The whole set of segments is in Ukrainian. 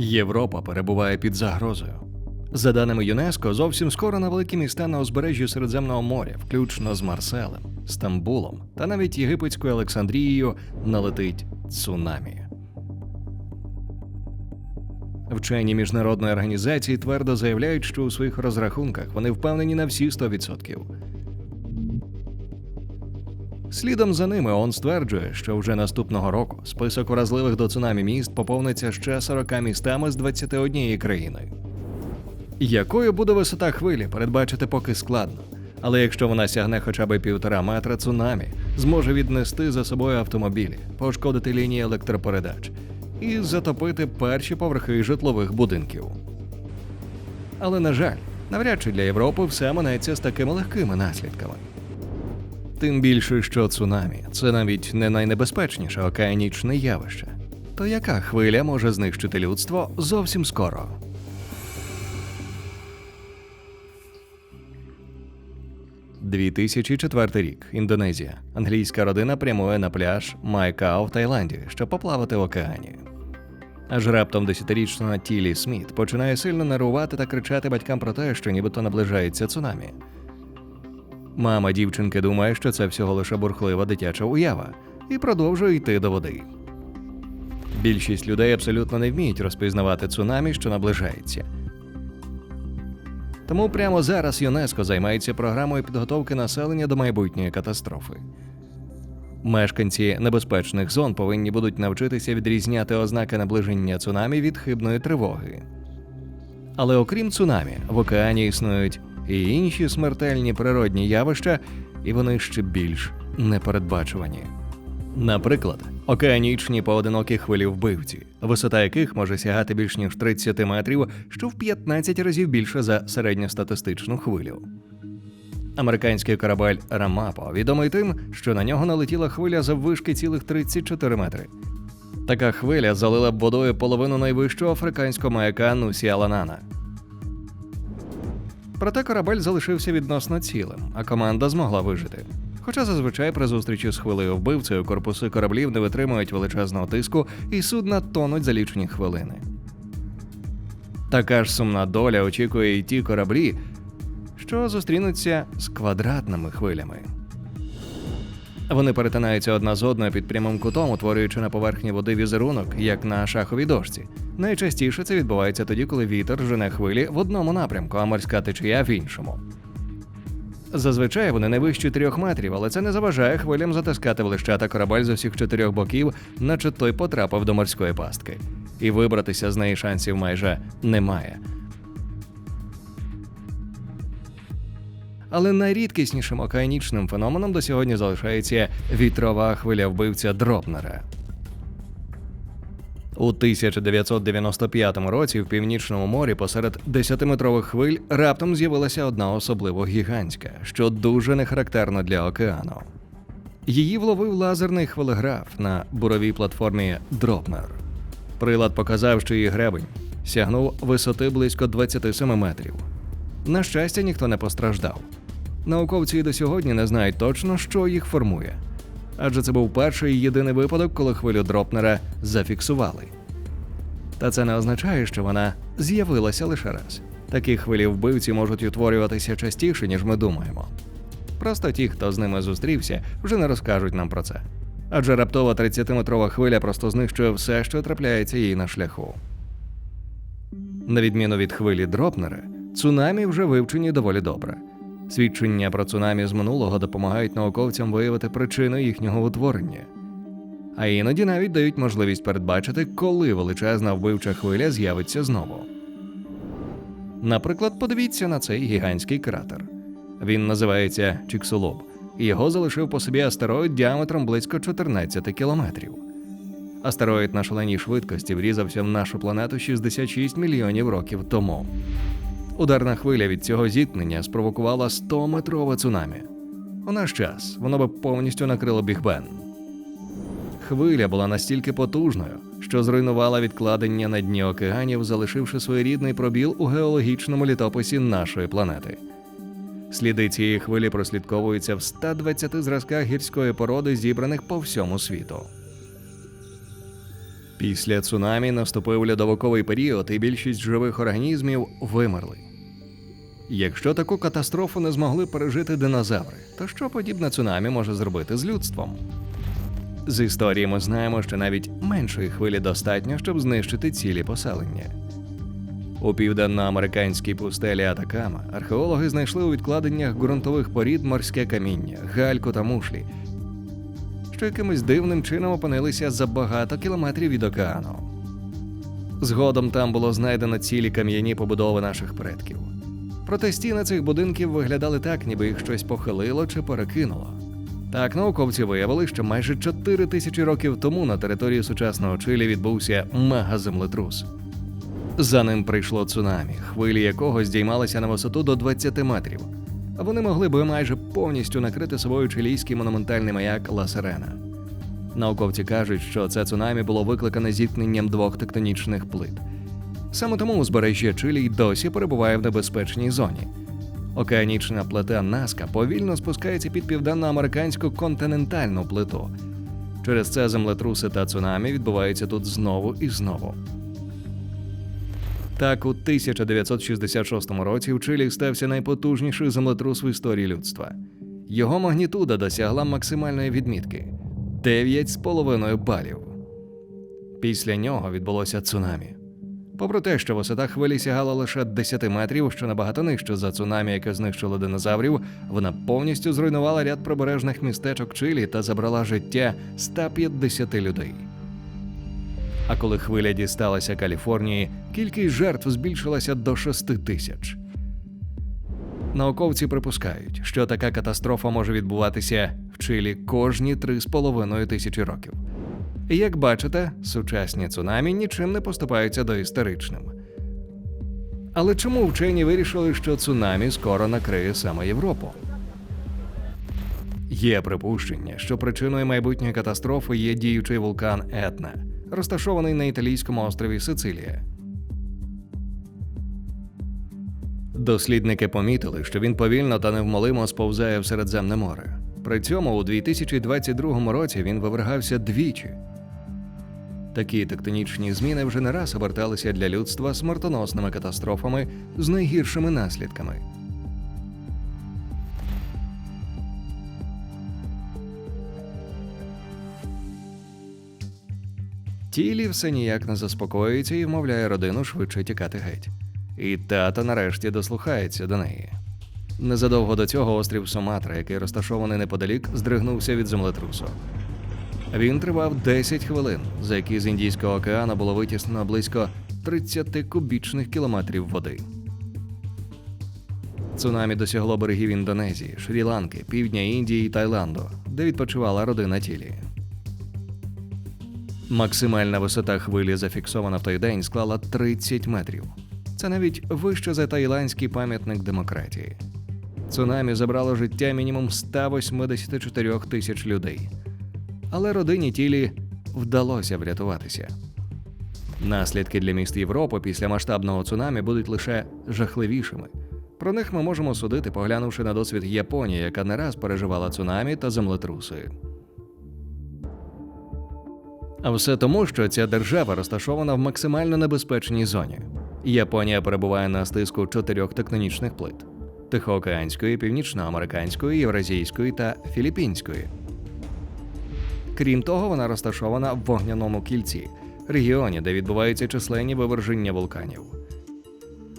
Європа перебуває під загрозою. За даними ЮНЕСКО, зовсім скоро на великі міста на узбережжі Середземного моря, включно з Марселем, Стамбулом та навіть єгипетською Олександрією, налетить цунамі. Вчені міжнародної організації твердо заявляють, що у своїх розрахунках вони впевнені на всі 100%. Слідом за ними ООН стверджує, що вже наступного року список уразливих до цунамі міст поповниться ще 40 містами з 21 країною. Якою буде висота хвилі, передбачити поки складно. Але якщо вона сягне хоча б півтора метра, цунамі зможе віднести за собою автомобілі, пошкодити лінії електропередач і затопити перші поверхи житлових будинків. Але, на жаль, навряд чи для Європи все минеться з такими легкими наслідками. Тим більше, що цунамі це навіть не найнебезпечніше океанічне явище. То яка хвиля може знищити людство зовсім скоро? «2004 рік. Індонезія. Англійська родина прямує на пляж Майкао в Таїланді, щоб поплавати в океані. Аж раптом десятирічна Тілі Сміт починає сильно нервувати та кричати батькам про те, що нібито наближається цунамі. Мама дівчинки думає, що це всього лише бурхлива дитяча уява, і продовжує йти до води. Більшість людей абсолютно не вміють розпізнавати цунамі, що наближається. Тому прямо зараз ЮНЕСКО займається програмою підготовки населення до майбутньої катастрофи. Мешканці небезпечних зон повинні будуть навчитися відрізняти ознаки наближення цунамі від хибної тривоги. Але окрім цунамі, в океані існують і інші смертельні природні явища, і вони ще більш непередбачувані. Наприклад, океанічні поодинокі хвилі вбивці, висота яких може сягати більш ніж 30 метрів, що в 15 разів більше за середньостатистичну хвилю. Американський корабель Рамапо відомий тим, що на нього налетіла хвиля заввишки цілих 34 метри. Така хвиля залила б водою половину найвищого африканського маяка Нусі-Аланана. Проте корабель залишився відносно цілим, а команда змогла вижити. Хоча зазвичай при зустрічі з хвилею вбивцею корпуси кораблів не витримують величезного тиску і судна тонуть за лічені хвилини. Така ж сумна доля очікує і ті кораблі, що зустрінуться з квадратними хвилями. Вони перетинаються одна з одною під прямим кутом, утворюючи на поверхні води візерунок, як на шаховій дошці. Найчастіше це відбувається тоді, коли вітер жене хвилі в одному напрямку, а морська течія в іншому. Зазвичай вони не вищі трьох метрів, але це не заважає хвилям затискати в лищата корабель з усіх чотирьох боків, наче той потрапив до морської пастки. І вибратися з неї шансів майже немає. Але найрідкіснішим океанічним феноменом до сьогодні залишається вітрова хвиля вбивця Дропнера. У 1995 році в північному морі посеред 10-метрових хвиль раптом з'явилася одна особливо гігантська, що дуже не характерно для океану. Її вловив лазерний хвилеграф на буровій платформі Дропнер. Прилад показав, що її гребень сягнув висоти близько 27 метрів. На щастя, ніхто не постраждав. Науковці і до сьогодні не знають точно, що їх формує. Адже це був перший і єдиний випадок, коли хвилю Дропнера зафіксували. Та це не означає, що вона з'явилася лише раз. Такі хвилі вбивці можуть утворюватися частіше, ніж ми думаємо. Просто ті, хто з ними зустрівся, вже не розкажуть нам про це. Адже раптова 30-метрова хвиля просто знищує все, що трапляється їй на шляху. На відміну від хвилі Дропнера, цунамі вже вивчені доволі добре. Свідчення про цунамі з минулого допомагають науковцям виявити причину їхнього утворення, а іноді навіть дають можливість передбачити, коли величезна вбивча хвиля з'явиться знову. Наприклад, подивіться на цей гігантський кратер. Він називається Чіксулоб, і його залишив по собі астероїд діаметром близько 14 кілометрів. Астероїд на шаленій швидкості врізався в нашу планету 66 мільйонів років тому. Ударна хвиля від цього зіткнення спровокувала 100-метрове цунамі. У наш час воно би повністю накрило Біг Бен. Хвиля була настільки потужною, що зруйнувала відкладення на дні океанів, залишивши своєрідний пробіл у геологічному літописі нашої планети. Сліди цієї хвилі прослідковуються в 120 зразках гірської породи, зібраних по всьому світу. Після цунамі наступив льодовиковий період, і більшість живих організмів вимерли. Якщо таку катастрофу не змогли пережити динозаври, то що подібне цунамі може зробити з людством? З історії ми знаємо, що навіть меншої хвилі достатньо, щоб знищити цілі поселення. У південноамериканській пустелі Атакама археологи знайшли у відкладеннях ґрунтових порід морське каміння, гальку та мушлі, що якимось дивним чином опинилися за багато кілометрів від океану. Згодом там було знайдено цілі кам'яні побудови наших предків. Проте стіни цих будинків виглядали так, ніби їх щось похилило чи перекинуло. Так, науковці виявили, що майже 4 тисячі років тому на території сучасного Чилі відбувся мегаземлетрус. За ним прийшло цунамі, хвилі якого здіймалися на висоту до 20 метрів. Вони могли би майже повністю накрити собою чилійський монументальний маяк Ла Сирена. Науковці кажуть, що це цунамі було викликане зіткненням двох тектонічних плит. Саме тому узбережжя Чилі й досі перебуває в небезпечній зоні. Океанічна плита Наска повільно спускається під південноамериканську континентальну плиту. Через це землетруси та цунамі відбуваються тут знову і знову. Так, у 1966 році в Чилі стався найпотужніший землетрус в історії людства. Його магнітуда досягла максимальної відмітки 9,5 балів. Після нього відбулося цунамі. Попри те, що висота хвилі сягала лише 10 метрів, що набагато нижче за цунамі, яке знищило динозаврів, вона повністю зруйнувала ряд прибережних містечок Чилі та забрала життя 150 людей. А коли хвиля дісталася Каліфорнії, кількість жертв збільшилася до 6 тисяч. Науковці припускають, що така катастрофа може відбуватися в Чилі кожні 3,5 тисячі років. Як бачите, сучасні цунамі нічим не поступаються до історичним. Але чому вчені вирішили, що цунамі скоро накриє саме Європу? Є припущення, що причиною майбутньої катастрофи є діючий вулкан Етна, розташований на італійському острові Сицилія. Дослідники помітили, що він повільно та невмолимо сповзає в Середземне море. При цьому у 2022 році він вивергався двічі. Такі тектонічні зміни вже не раз оберталися для людства смертоносними катастрофами з найгіршими наслідками. Тілі все ніяк не заспокоюється і вмовляє родину швидше тікати геть. І тата нарешті дослухається до неї. Незадовго до цього острів Суматра, який розташований неподалік, здригнувся від землетрусу. Він тривав 10 хвилин, за які з Індійського океану було витіснено близько 30 кубічних кілометрів води. Цунамі досягло берегів Індонезії, Шрі-Ланки, півдня Індії і Таїланду, де відпочивала родина тілі. Максимальна висота хвилі, зафіксована в той день, склала 30 метрів. Це навіть вище за таїландський пам'ятник демократії. Цунамі забрало життя мінімум 184 тисяч людей. Але родині тілі вдалося врятуватися. Наслідки для міст Європи після масштабного цунамі будуть лише жахливішими. Про них ми можемо судити, поглянувши на досвід Японії, яка не раз переживала цунамі та землетруси. А все тому, що ця держава розташована в максимально небезпечній зоні. Японія перебуває на стиску чотирьох тектонічних плит: Тихоокеанської, Північноамериканської, Євразійської та Філіппінської. Крім того, вона розташована в вогняному кільці, регіоні, де відбуваються численні виверження вулканів.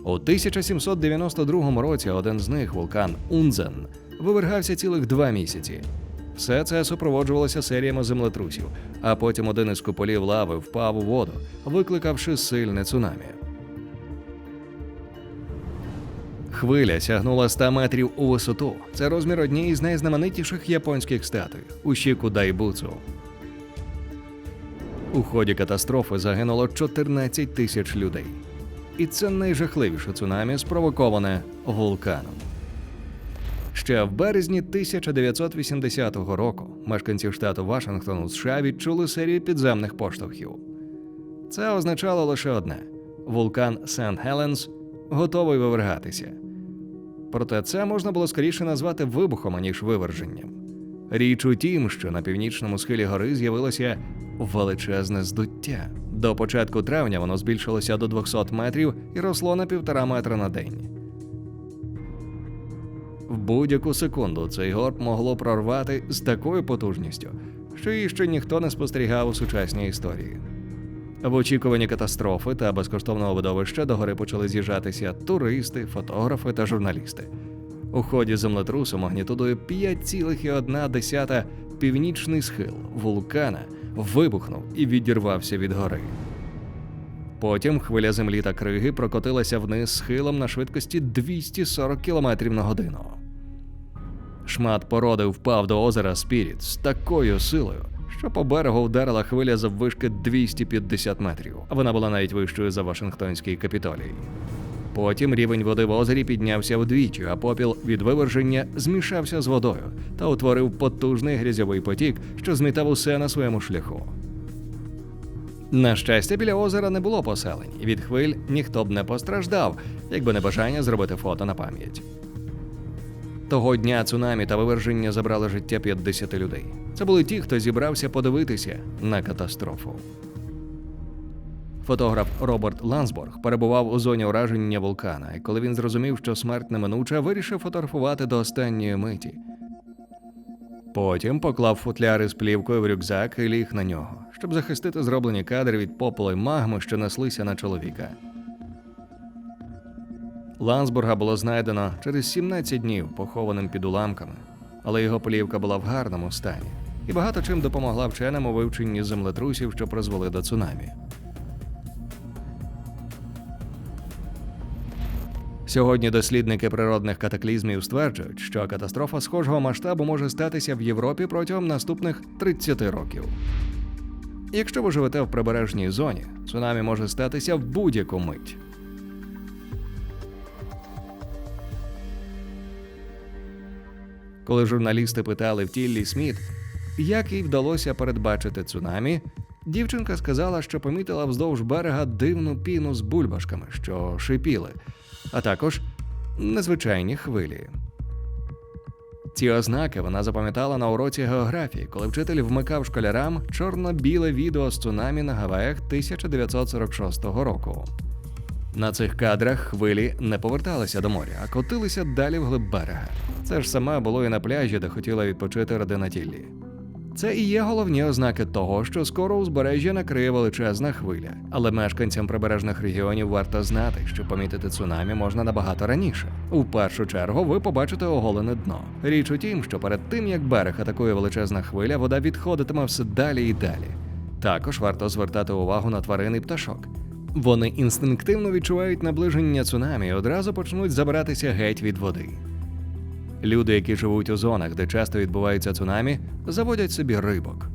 У 1792 році один з них, вулкан Унзен, вивергався цілих два місяці. Все це супроводжувалося серіями землетрусів, а потім один із куполів лави впав у воду, викликавши сильне цунамі. Хвиля сягнула 100 метрів у висоту. Це розмір однієї з найзнаменитіших японських статуй Ушіку Дайбуцу. У ході катастрофи загинуло 14 тисяч людей. І це найжахливіше цунамі, спровоковане вулканом. Ще в березні 1980 року мешканці штату Вашингтон у США відчули серію підземних поштовхів. Це означало лише одне: вулкан Сент Хеленс готовий вивергатися. Проте це можна було скоріше назвати вибухом, аніж виверженням. Річ у тім, що на північному схилі гори з'явилося величезне здуття. До початку травня воно збільшилося до 200 метрів і росло на півтора метра на день. В будь-яку секунду цей горб могло прорвати з такою потужністю, що її ще ніхто не спостерігав у сучасній історії. В очікуванні катастрофи та безкоштовного видовища до гори почали з'їжджатися туристи, фотографи та журналісти. У ході землетрусу магнітудою 5,1 північний схил вулкана вибухнув і відірвався від гори. Потім хвиля землі та криги прокотилася вниз схилом на швидкості 240 км на годину. Шмат породи впав до озера Спіріт з такою силою, що по берегу вдарила хвиля заввишки 250 метрів. Вона була навіть вищою за Вашингтонський капітолій. Потім рівень води в озері піднявся вдвічі, а попіл від виверження змішався з водою та утворив потужний грязьовий потік, що змітав усе на своєму шляху. На щастя, біля озера не було поселень, і від хвиль ніхто б не постраждав, якби не бажання зробити фото на пам'ять. Того дня цунамі та виверження забрали життя 50 людей. Це були ті, хто зібрався подивитися на катастрофу. Фотограф Роберт Лансборг перебував у зоні ураження вулкана, і коли він зрозумів, що смерть неминуча, вирішив фотографувати до останньої миті. Потім поклав футляри з плівкою в рюкзак і ліг на нього, щоб захистити зроблені кадри від попелу й магми, що неслися на чоловіка. Лансбурга було знайдено через 17 днів, похованим під уламками, але його плівка була в гарному стані і багато чим допомогла вченим у вивченні землетрусів, що призвели до цунамі. Сьогодні дослідники природних катаклізмів стверджують, що катастрофа схожого масштабу може статися в Європі протягом наступних 30 років. Якщо ви живете в прибережній зоні, цунамі може статися в будь-яку мить. Коли журналісти питали в Тіллі Сміт, як їй вдалося передбачити цунамі, дівчинка сказала, що помітила вздовж берега дивну піну з бульбашками, що шипіли, а також незвичайні хвилі. Ці ознаки вона запам'ятала на уроці географії, коли вчитель вмикав школярам чорно-біле відео з цунамі на Гаваях 1946 року. На цих кадрах хвилі не поверталися до моря, а котилися далі вглиб берега. Це ж саме було і на пляжі, де хотіла відпочити родина Тіллі. Це і є головні ознаки того, що скоро узбережжя накриє величезна хвиля. Але мешканцям прибережних регіонів варто знати, що помітити цунамі можна набагато раніше. У першу чергу ви побачите оголене дно. Річ у тім, що перед тим як берег атакує величезна хвиля, вода відходитиме все далі і далі. Також варто звертати увагу на тварин і пташок. Вони інстинктивно відчувають наближення цунамі і одразу почнуть забиратися геть від води. Люди, які живуть у зонах, де часто відбуваються цунамі, заводять собі рибок.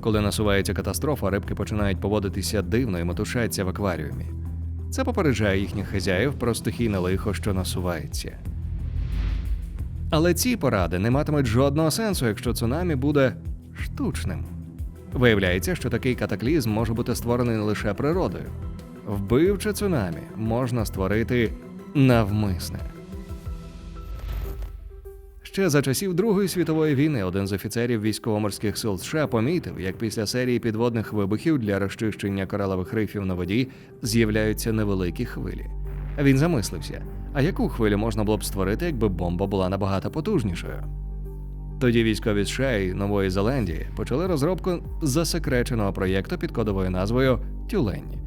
Коли насувається катастрофа, рибки починають поводитися дивно і метушаться в акваріумі. Це попереджає їхніх хазяїв про стихійне лихо, що насувається. Але ці поради не матимуть жодного сенсу, якщо цунамі буде штучним. Виявляється, що такий катаклізм може бути створений не лише природою. Вбивче цунамі можна створити навмисне. Ще за часів Другої світової війни один з офіцерів військово-морських сил США помітив, як після серії підводних вибухів для розчищення коралових рифів на воді з'являються невеликі хвилі. Він замислився, а яку хвилю можна було б створити, якби бомба була набагато потужнішою? Тоді військові США і Нової Зеландії почали розробку засекреченого проєкту під кодовою назвою Тюлень.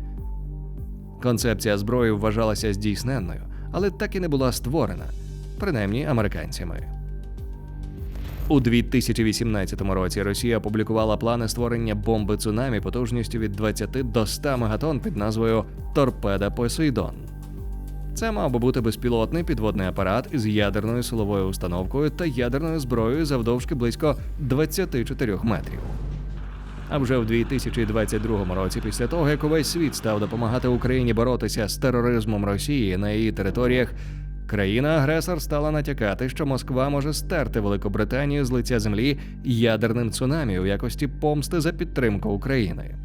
Концепція зброї вважалася здійсненною, але так і не була створена, принаймні американцями. У 2018 році Росія опублікувала плани створення бомби цунамі потужністю від 20 до 100 мегатон під назвою Торпеда Посейдон. Це мав би бути безпілотний підводний апарат із ядерною силовою установкою та ядерною зброєю завдовжки близько 24 метрів. А вже в 2022 році, після того як увесь світ став допомагати Україні боротися з тероризмом Росії на її територіях, країна-агресор стала натякати, що Москва може стерти Великобританію з лиця землі ядерним цунамі у якості помсти за підтримку України,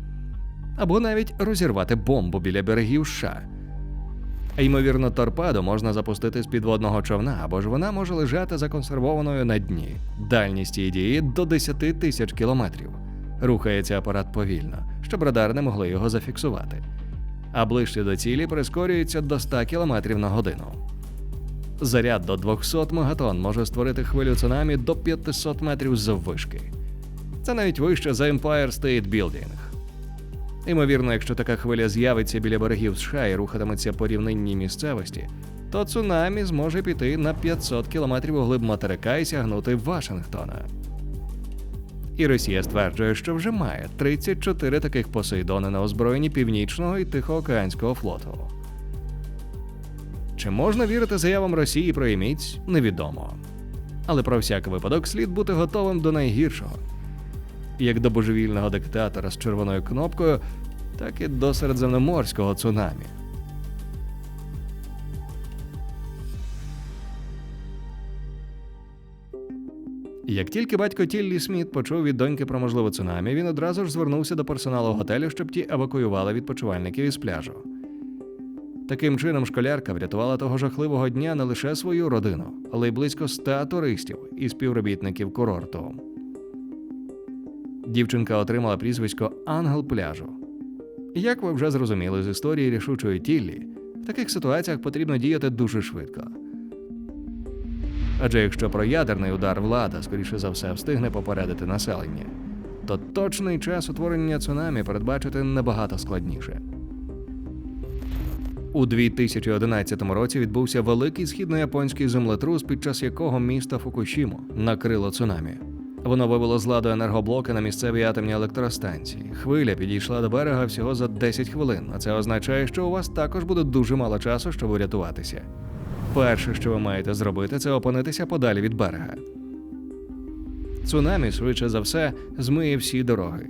або навіть розірвати бомбу біля берегів США. Ймовірно, торпедо можна запустити з підводного човна, або ж вона може лежати законсервованою на дні. Дальність її дії до 10 тисяч кілометрів. Рухається апарат повільно, щоб радар не могли його зафіксувати. А ближче до цілі прискорюється до 100 км на годину. Заряд до 200 мегатон може створити хвилю цунамі до 500 метрів заввишки. Це навіть вище за Empire State Building. Ймовірно, якщо така хвиля з'явиться біля берегів США і рухатиметься по рівнинній місцевості, то цунамі зможе піти на 500 кілометрів у глиб материка і сягнути Вашингтона. І Росія стверджує, що вже має 34 таких посейдони на озброєнні Північного і Тихоокеанського флоту. Чи можна вірити заявам Росії про іміць, невідомо. Але про всяк випадок слід бути готовим до найгіршого. Як до божевільного диктатора з червоною кнопкою, так і до середземноморського цунамі. Як тільки батько Тіллі Сміт почув від доньки про можливе цунамі, він одразу ж звернувся до персоналу готелю, щоб ті евакуювали відпочивальників із пляжу. Таким чином, школярка врятувала того жахливого дня не лише свою родину, але й близько ста туристів і співробітників курорту. Дівчинка отримала прізвисько Ангел пляжу. Як ви вже зрозуміли з історії рішучої Тіллі, в таких ситуаціях потрібно діяти дуже швидко. Адже якщо про ядерний удар влада, скоріше за все, встигне попередити населення, то точний час утворення цунамі передбачити набагато складніше. У 2011 році відбувся великий східнояпонський землетрус, під час якого місто Фукушімо накрило цунамі. Воно вивело з ладу енергоблоки на місцевій атомній електростанції. Хвиля підійшла до берега всього за 10 хвилин, а це означає, що у вас також буде дуже мало часу, щоб урятуватися. Перше, що ви маєте зробити, це опинитися подалі від берега. Цунамі, швидше за все, змиє всі дороги.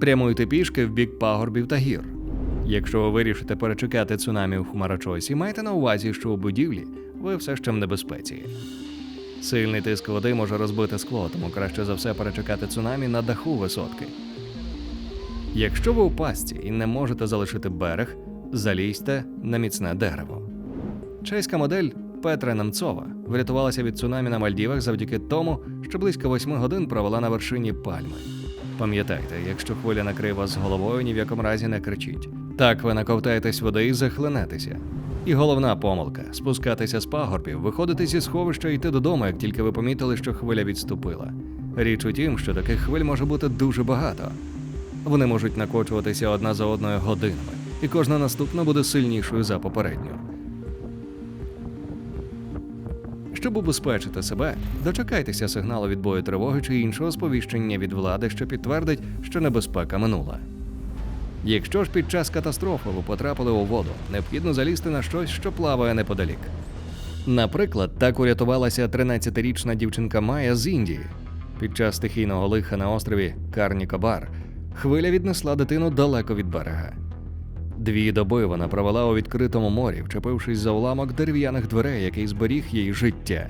Прямуйте пішки в бік пагорбів та гір. Якщо ви вирішите перечекати цунамі у Хмарочосі, майте на увазі, що у будівлі ви все ще в небезпеці. Сильний тиск води може розбити скло, тому краще за все перечекати цунамі на даху висотки. Якщо ви у пастці і не можете залишити берег, залізьте на міцне дерево. Чеська модель Петра Немцова врятувалася від цунамі на Мальдівах завдяки тому, що близько восьми годин провела на вершині пальми. Пам'ятайте, якщо хвиля накриє вас з головою, ні в якому разі не кричіть. Так ви наковтаєтесь води і захлинетеся. І головна помилка спускатися з пагорбів, виходити зі сховища і йти додому, як тільки ви помітили, що хвиля відступила. Річ у тім, що таких хвиль може бути дуже багато. Вони можуть накочуватися одна за одною годинами, і кожна наступна буде сильнішою за попередню. Щоб убезпечити себе, дочекайтеся сигналу відбою тривоги чи іншого сповіщення від влади, що підтвердить, що небезпека минула. Якщо ж під час катастрофи ви потрапили у воду, необхідно залізти на щось, що плаває неподалік. Наприклад, так урятувалася 13-річна дівчинка Майя з Індії. Під час стихійного лиха на острові Карнікабар хвиля віднесла дитину далеко від берега. Дві доби вона провела у відкритому морі, вчепившись за уламок дерев'яних дверей, який зберіг їй життя.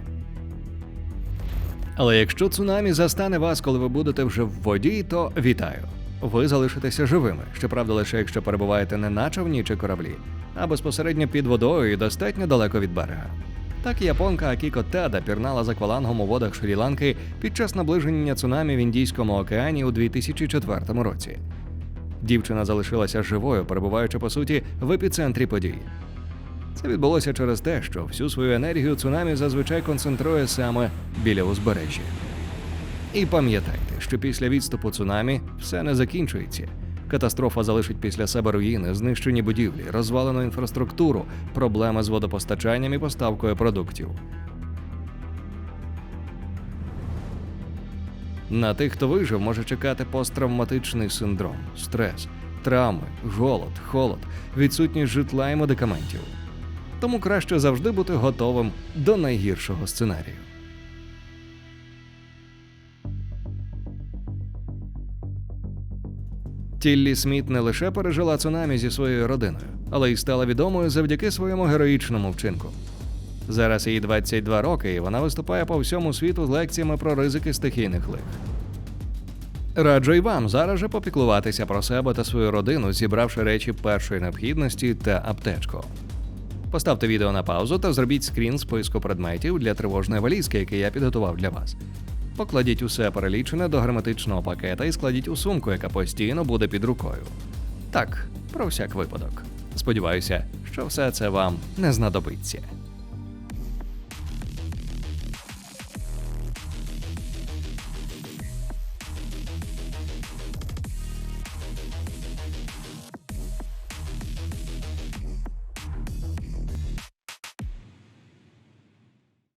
Але якщо цунамі застане вас, коли ви будете вже в воді, то вітаю. Ви залишитеся живими, щоправда, лише якщо перебуваєте не на човні чи кораблі, а безпосередньо під водою і достатньо далеко від берега. Так японка Акіко Тада пірнала з аквалангом у водах Шрі-Ланки під час наближення цунамі в Індійському океані у 2004 році. Дівчина залишилася живою, перебуваючи по суті в епіцентрі подій. Це відбулося через те, що всю свою енергію цунамі зазвичай концентрує саме біля узбережжя. І пам'ятайте, що після відступу цунамі все не закінчується. Катастрофа залишить після себе руїни, знищені будівлі, розвалену інфраструктуру, проблеми з водопостачанням і поставкою продуктів. На тих, хто вижив, може чекати посттравматичний синдром, стрес, травми, голод, холод, відсутність житла і медикаментів. Тому краще завжди бути готовим до найгіршого сценарію. Тіллі Сміт не лише пережила цунамі зі своєю родиною, але й стала відомою завдяки своєму героїчному вчинку. Зараз їй 22 роки, і вона виступає по всьому світу з лекціями про ризики стихійних лих. Раджу й вам зараз же попіклуватися про себе та свою родину, зібравши речі першої необхідності та аптечку. Поставте відео на паузу та зробіть скрін списку предметів для тривожної валізки, який я підготував для вас. Покладіть усе перелічене до герметичного пакета і складіть у сумку, яка постійно буде під рукою. Так, про всяк випадок. Сподіваюся, що все це вам не знадобиться.